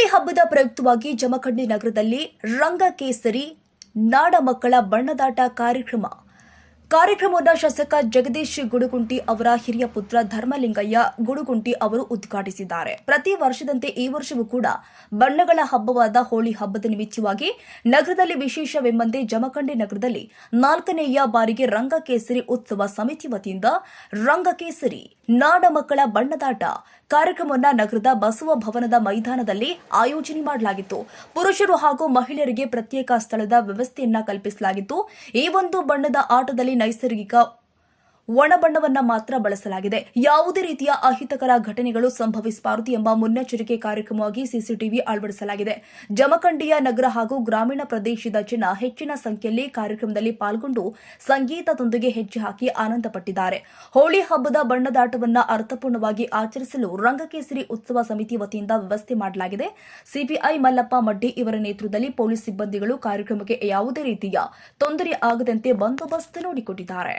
ಹೋಳಿ ಹಬ್ಬದ ಪ್ರಯುಕ್ತವಾಗಿ ಜಮಖಂಡಿ ನಗರದಲ್ಲಿ ರಂಗ ಕೇಸರಿ, ನಾಡ ಮಕ್ಕಳ ಬಣ್ಣದಾಟ ಕಾರ್ಯಕ್ರಮ. ಕಾರ್ಯಕ್ರಮವನ್ನು ಶಾಸಕ ಜಗದೀಶ್ ಗುಡುಗುಂಟಿ ಅವರ ಹಿರಿಯ ಪುತ್ರ ಧರ್ಮಲಿಂಗಯ್ಯ ಗುಡುಗುಂಟಿ ಅವರು ಉದ್ಘಾಟಿಸಿದ್ದಾರೆ. ಪ್ರತಿ ವರ್ಷದಂತೆ ಈ ವರ್ಷವೂ ಕೂಡ ಬಣ್ಣಗಳ ಹಬ್ಬವಾದ ಹೋಳಿ ಹಬ್ಬದ ನಿಮಿತ್ತವಾಗಿ ನಗರದಲ್ಲಿ ವಿಶೇಷವೆಂಬಂತೆ ಜಮಖಂಡಿ ನಗರದಲ್ಲಿ ನಾಲ್ಕನೆಯ ಬಾರಿಗೆ ರಂಗಕೇಸರಿ ಉತ್ಸವ ಸಮಿತಿ ವತಿಯಿಂದ ರಂಗ ಕೇಸರಿ ನಾಡ ಮಕ್ಕಳ ಬಣ್ಣದಾಟ ಕಾರ್ಯಕ್ರಮವನ್ನ ನಗರದ ಬಸವ ಭವನದ ಮೈದಾನದಲ್ಲಿ ಆಯೋಜನೆ ಮಾಡಲಾಗಿತ್ತು. ಪುರುಷರು ಹಾಗೂ ಮಹಿಳೆಯರಿಗೆ ಪ್ರತ್ಯೇಕ ಸ್ಥಳದ ವ್ಯವಸ್ಥೆಯನ್ನ ಕಲ್ಪಿಸಲಾಗಿತ್ತು. ಈ ಒಂದು ಬಣ್ಣದ ಆಟದಲ್ಲಿ ನೈಸರ್ಗಿಕ ಒಣ ಬಣ್ಣವನ್ನ ಮಾತ್ರ ಬಳಸಲಾಗಿದೆ. ಯಾವುದೇ ರೀತಿಯ ಅಹಿತಕರ ಘಟನೆಗಳು ಸಂಭವಿಸಬಾರದು ಎಂಬ ಮುನ್ನೆಚ್ಚರಿಕೆ ಕಾರ್ಯಕ್ರಮವಾಗಿ ಸಿಸಿಟಿವಿ ಅಳವಡಿಸಲಾಗಿದೆ. ಜಮಖಂಡಿಯ ನಗರ ಹಾಗೂ ಗ್ರಾಮೀಣ ಪ್ರದೇಶದ ಜನ ಹೆಚ್ಚಿನ ಸಂಖ್ಯೆಯಲ್ಲಿ ಕಾರ್ಯಕ್ರಮದಲ್ಲಿ ಪಾಲ್ಗೊಂಡು ಸಂಗೀತದೊಂದಿಗೆ ಹೆಜ್ಜೆ ಹಾಕಿ ಆನಂದಪಟ್ಟಿದ್ದಾರೆ. ಹೋಳಿ ಹಬ್ಬದ ಬಣ್ಣದಾಟವನ್ನ ಅರ್ಥಪೂರ್ಣವಾಗಿ ಆಚರಿಸಲು ರಂಗಕೇಸರಿ ಉತ್ಸವ ಸಮಿತಿ ವತಿಯಿಂದ ವ್ಯವಸ್ಥೆ ಮಾಡಲಾಗಿದೆ. ಸಿಪಿಐ ಮಲ್ಲಪ್ಪ ಮಡ್ಡಿ ಇವರ ನೇತೃತ್ವದಲ್ಲಿ ಪೊಲೀಸ್ ಸಿಬ್ಬಂದಿಗಳು ಕಾರ್ಯಕ್ರಮಕ್ಕೆ ಯಾವುದೇ ರೀತಿಯ ತೊಂದರೆ ಆಗದಂತೆ ಬಂದೋಬಸ್ತ್ ನೋಡಿಕೊಟ್ಟಿದ್ದಾರೆ.